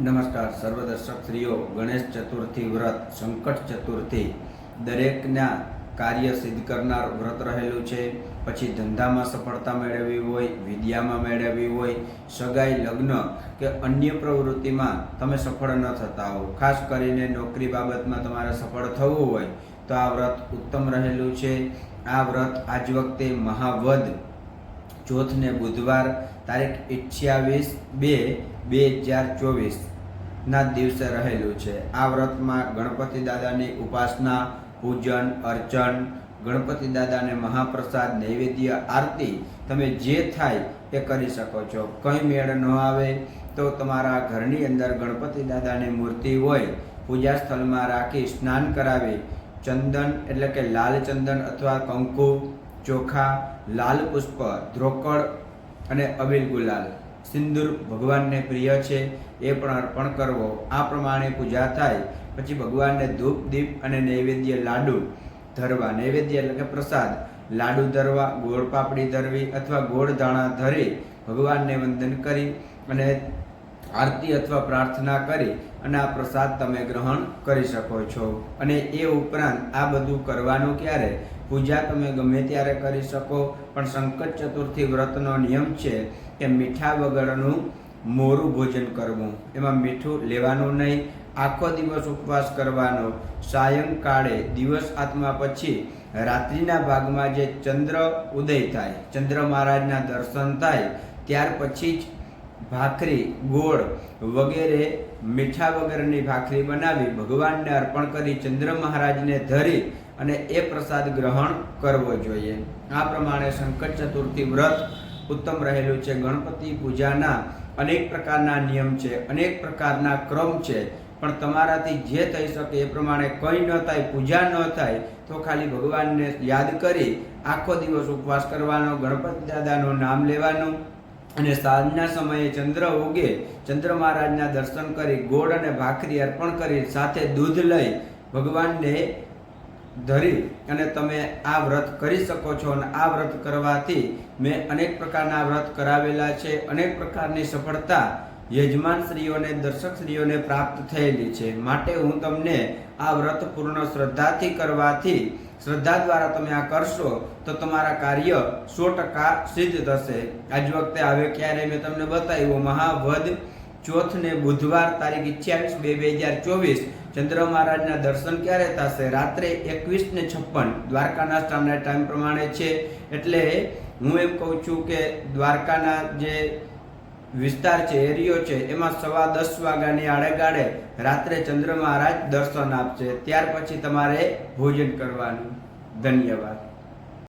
નમસ્કાર. સર્વદર્શક શ્રીઓ ગણેશ ચતુર્થી વ્રત, સંકટ ચતુર્થી, દરેકના કાર્ય સિદ્ધ કરનાર વ્રત રહેલું છે. પછી ધંધામાં સફળતા મેળવવી હોય, વિદ્યામાં મેળવવી હોય, સગાઈ, લગ્ન કે અન્ય પ્રવૃત્તિમાં તમે સફળ ન થતા હો ખાસ કરીને નોકરી બાબતમાં તમારે સફળ થવું હોય તો આ વ્રત ઉત્તમ રહેલું છે. આ વ્રત આજ વખતે મહાવદ ચોથને બુધવાર તારીખ અઠ્યાવીસ બે બે હજાર ચોવીસ. ના દિવસે રહેલું છે. આ વ્રતમાં ગણપતિ દાદાની ઉપાસના, પૂજન, અર્ચન, ગણપતિ દાદાને મહાપ્રસાદ, નૈવેદ્ય, આરતી તમે જે થાય એ કરી શકો છો. કંઈ મેળ ન આવે તો તમારા ઘરની અંદર ગણપતિ દાદાની મૂર્તિ હોય, પૂજા સ્થળમાં રાખી સ્નાન કરાવી, ચંદન એટલે કે લાલ ચંદન અથવા કંકુ, ચોખા, લાલ પુષ્પ, ધ્રોકડ અને અબીલ ગુલાલ. સિંદૂર ભગવાનને પ્રિય છે, એ પણ અર્પણ કરવો. આ પ્રમાણે પૂજા થાય. પછી ભગવાનને ધૂપ, દીપ અને નૈવેદ્ય લાડુ, ધરવા. નૈવેદ્ય એટલે કે પ્રસાદ. લાડુ ધરવા, ગોળ પાપડી ધરવી અથવા ગોળ દાણા ધરી ભગવાનને વંદન કરી અને આરતી અથવા પ્રાર્થના કરી અને આ પ્રસાદ તમે ગ્રહણ કરી શકો છો. અને એ ઉપરાંત આ બધું કરવાનું ક્યારે? પૂજા તમે ગમે ત્યારે કરી શકો, પણ સંકટ ચતુર્થી વ્રતનો નિયમ છે કે મીઠા વગરનું મોરું ભોજન કરવું. એમાં મીઠું લેવાનું નહીં, આખો દિવસ ઉપવાસ કરવાનો. સાયંકાળે દિવસ આત્મા પછી રાત્રિના ભાગમાં જે ચંદ્ર ઉદય થાય, ચંદ્ર મહારાજના દર્શન થાય, ત્યાર પછી જ ભાખરી, ગોળ વગેરે, મીઠા વગરની ભાખરી બનાવી ભગવાનને અર્પણ કરી ચંદ્ર મહારાજને ધરી અને એ પ્રસાદ ગ્રહણ કરવો જોઈએ. આ પ્રમાણે સંકટ ચતુર્થી વ્રત ઉત્તમ રહેલું છે. ગણપતિ પૂજાના અનેક પ્રકારના નિયમ છે, અનેક પ્રકારના ક્રમ છે, પણ તમારાથી જે થઈ શકે એ પ્રમાણે કંઈ ન થાય, પૂજા ન થાય, તો ખાલી ભગવાનને યાદ કરી આખો દિવસ ઉપવાસ કરવાનો, ગણપતિ દાદાનું નામ લેવાનું અને સાંજના સમયે ચંદ્ર ઉગે, ચંદ્ર મહારાજના દર્શન કરી ગોળ અને ભાખરી અર્પણ કરી સાથે દૂધ લઈ ભગવાનને ધરી અને તમે આ વ્રત કરી શકો છો અને આ વ્રત કરવાથી મેં અનેક પ્રકારના વ્રત કરાવેલા છે, અનેક પ્રકારની સફળતા યજમાન શ્રીઓને દર્શક શ્રીઓને પ્રાપ્ત થયેલી છે. માટે હું તમને આ વ્રત પૂર્ણ શ્રદ્ધાથી કરવાથી, શ્રદ્ધા દ્વારા તમે આ કરશો, તો તમારા કાર્ય સો ટકા સિદ્ધ થશે. આજ વખતે હવે ક્યારે મેં તમને બતાવ્યું, મહાવદ ચોથ ને બુધવાર તારીખ અઠ્યાવીસ બે બે હજાર ચોવીસ, ચંદ્ર મહારાજના દર્શન ક્યારે થશે? રાત્રે એકવીસ ને છપ્પન, દ્વારકાના ટાઈમ પ્રમાણે છે. એટલે હું એમ કહું છું કે દ્વારકાના જે વિસ્તાર છે એરિયો છે, એમાં સવા દસ વાગ્યાની આડેગાડે રાત્રે ચંદ્ર મહારાજ દર્શન આપશે. ત્યાર પછી તમારે ભોજન કરવાનું. ધન્યવાદ.